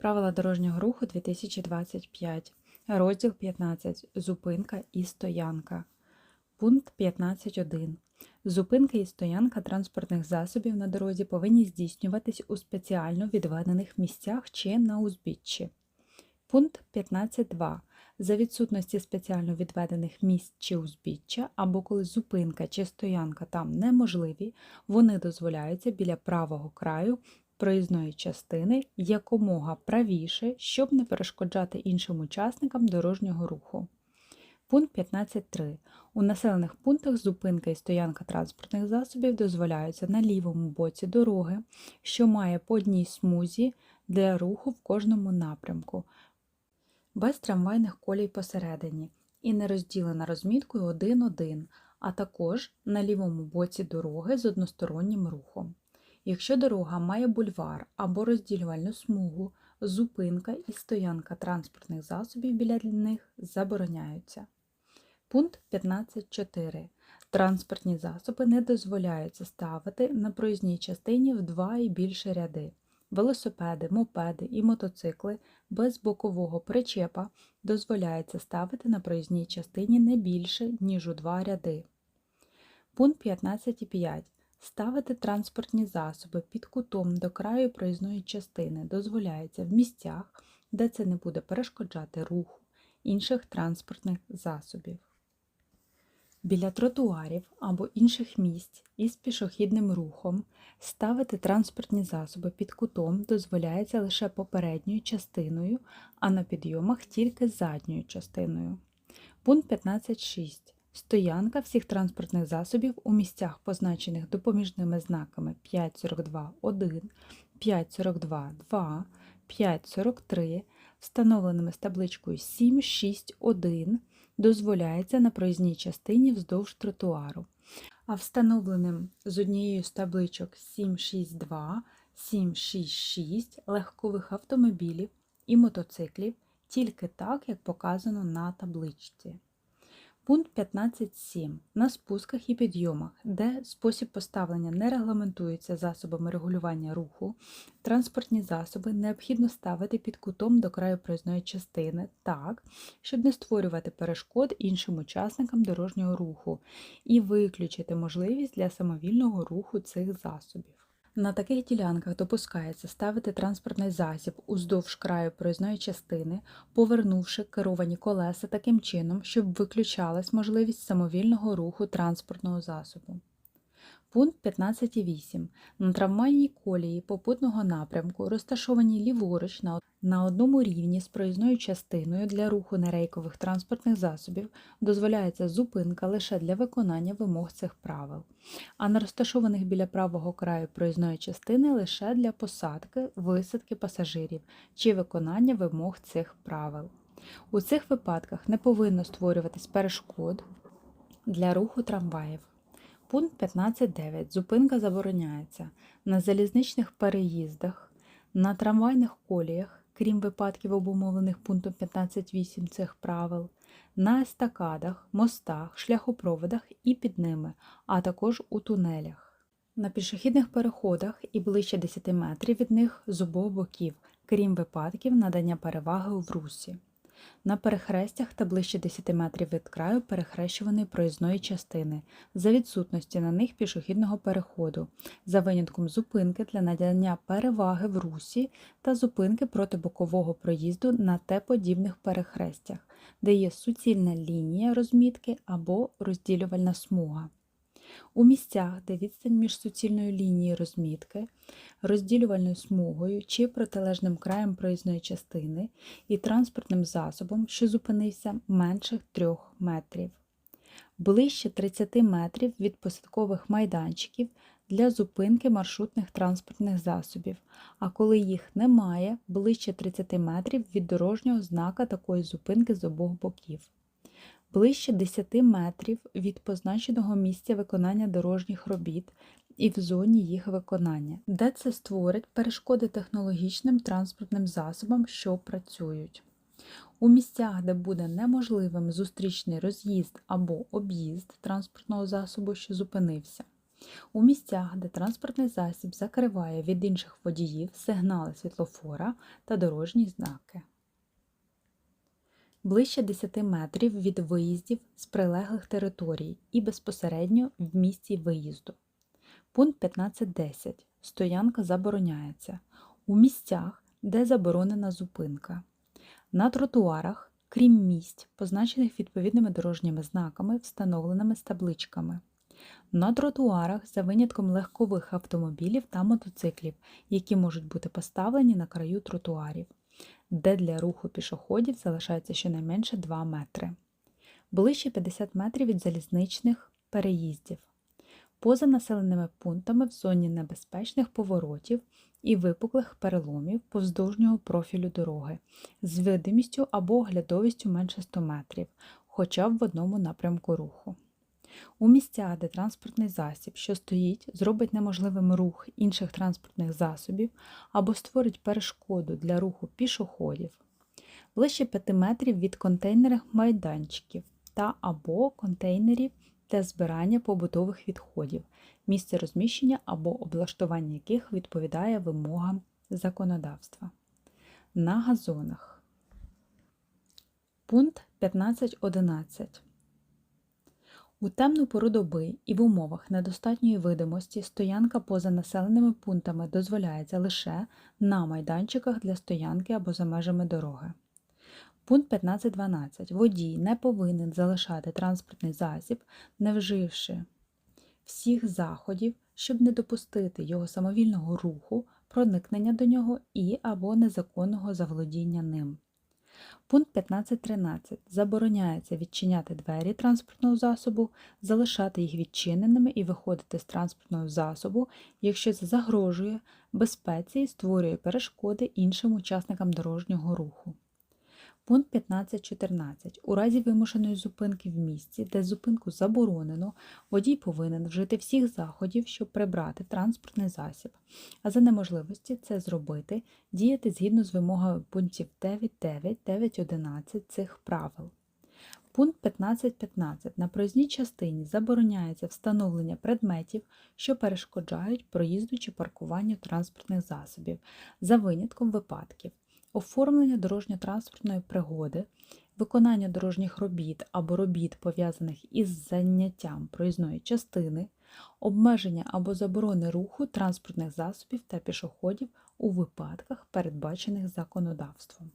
Правила дорожнього руху 2025. Розділ 15. Зупинка і стоянка. Пункт 15.1. Зупинка і стоянка транспортних засобів на дорозі повинні здійснюватись у спеціально відведених місцях чи на узбіччі. Пункт 15.2. За відсутності спеціально відведених місць чи узбіччя, або коли зупинка чи стоянка там неможливі, вони дозволяються біля правого краю проїзної частини якомога правіше, щоб не перешкоджати іншим учасникам дорожнього руху. Пункт 15.3. У населених пунктах зупинка і стоянка транспортних засобів дозволяються на лівому боці дороги, що має по одній смузі для руху в кожному напрямку, без трамвайних колій посередині і не розділена розміткою 1-1, а також на лівому боці дороги з одностороннім рухом. Якщо дорога має бульвар або розділювальну смугу, зупинка і стоянка транспортних засобів біля них забороняються. Пункт 15.4. Транспортні засоби не дозволяється ставити на проїзній частині в два і більше ряди. Велосипеди, мопеди і мотоцикли без бокового причепа дозволяється ставити на проїзній частині не більше, ніж у два ряди. Пункт 15.5. Ставити транспортні засоби під кутом до краю проїзної частини дозволяється в місцях, де це не буде перешкоджати руху інших транспортних засобів. Біля тротуарів або інших місць із пішохідним рухом ставити транспортні засоби під кутом дозволяється лише попередньою частиною, а на підйомах тільки задньою частиною. Пункт 15.6. Стоянка всіх транспортних засобів у місцях, позначених допоміжними знаками 5.42.1, 5.42.2, 5.43, встановленими з табличкою 7.6.1, дозволяється на проїзній частині вздовж тротуару, а встановленим з однією з табличок 7.6.2, 7.6.6 легкових автомобілів і мотоциклів тільки так, як показано на табличці. Пункт 15.7. На спусках і підйомах, де спосіб поставлення не регламентується засобами регулювання руху, транспортні засоби необхідно ставити під кутом до краю проїзної частини так, щоб не створювати перешкод іншим учасникам дорожнього руху і виключити можливість для самовільного руху цих засобів. На таких ділянках допускається ставити транспортний засіб уздовж краю проїзної частини, повернувши керовані колеса таким чином, щоб виключалась можливість самовільного руху транспортного засобу. Пункт 15.8. На трамвайній колії попутного напрямку, розташованій ліворуч на на одному рівні з проїзною частиною для руху нерейкових транспортних засобів дозволяється зупинка лише для виконання вимог цих правил, а на розташованих біля правого краю проїзної частини лише для посадки, висадки пасажирів чи виконання вимог цих правил. У цих випадках не повинно створюватись перешкод для руху трамваїв. Пункт 15.9. Зупинка забороняється на залізничних переїздах, на трамвайних коліях крім випадків, обумовлених пунктом 15.8 цих правил, на естакадах, мостах, шляхопроводах і під ними, а також у тунелях, на пішохідних переходах і ближче 10 метрів від них з обох боків, крім випадків надання переваги в русі. На перехрестях та ближче 10 метрів від краю перехрещуваної проїзної частини, за відсутності на них пішохідного переходу, за винятком зупинки для надання переваги в русі та зупинки проти бокового проїзду на Т-подібних перехрестях, де є суцільна лінія розмітки або розділювальна смуга. У місцях, де відстань між суцільною лінією розмітки, розділювальною смугою чи протилежним краєм проїзної частини і транспортним засобом, що зупинився менше 3 метрів, ближче 30 метрів від посадкових майданчиків для зупинки маршрутних транспортних засобів, а коли їх немає, ближче 30 метрів від дорожнього знака такої зупинки з обох боків ближче 10 метрів від позначеного місця виконання дорожніх робіт і в зоні їх виконання, де це створить перешкоди технологічним транспортним засобам, що працюють. У місцях, де буде неможливим зустрічний роз'їзд або об'їзд транспортного засобу, що зупинився, У місцях, де транспортний засіб закриває від інших водіїв сигнали світлофора та дорожні знаки. Ближче 10 метрів від виїздів з прилеглих територій і безпосередньо в місці виїзду. Пункт 15.10. Стоянка забороняється у місцях, де заборонена зупинка. На тротуарах, крім місць, позначених відповідними дорожніми знаками, встановленими з табличками. На тротуарах за винятком легкових автомобілів та мотоциклів, які можуть бути поставлені на краю тротуарів, де для руху пішоходів залишається щонайменше 2 метри. Ближче 50 метрів від залізничних переїздів. Поза населеними пунктами в зоні небезпечних поворотів і випуклих переломів повздовжнього профілю дороги з видимістю або оглядовістю менше 100 метрів, хоча б в одному напрямку руху. У місцях, де транспортний засіб, що стоїть, зробить неможливим рух інших транспортних засобів або створить перешкоду для руху пішоходів, ближче 5 метрів від контейнерних майданчиків та або контейнерів для збирання побутових відходів, місце розміщення або облаштування яких відповідає вимогам законодавства. На газонах. Пункт 15.11. У темну пору доби і в умовах недостатньої видимості стоянка поза населеними пунктами дозволяється лише на майданчиках для стоянки або за межами дороги. Пункт 15.12. Водій не повинен залишати транспортний засіб, не вживши всіх заходів, щоб не допустити його самовільного руху, проникнення до нього і або незаконного заволодіння ним. Пункт 15.13. Забороняється відчиняти двері транспортного засобу, залишати їх відчиненими і виходити з транспортного засобу, якщо це загрожує безпеці і створює перешкоди іншим учасникам дорожнього руху. Пункт 15.14. У разі вимушеної зупинки в місці, де зупинку заборонено, водій повинен вжити всіх заходів, щоб прибрати транспортний засіб, а за неможливості це зробити, діяти згідно з вимогами пунктів 9.9, 9.11 цих правил. Пункт 15.15. На проїзній частині забороняється встановлення предметів, що перешкоджають проїзду чи паркуванню транспортних засобів, за винятком випадків оформлення дорожньо-транспортної пригоди, виконання дорожніх робіт або робіт, пов'язаних із заняттям проїзної частини, обмеження або заборони руху транспортних засобів та пішоходів у випадках, передбачених законодавством.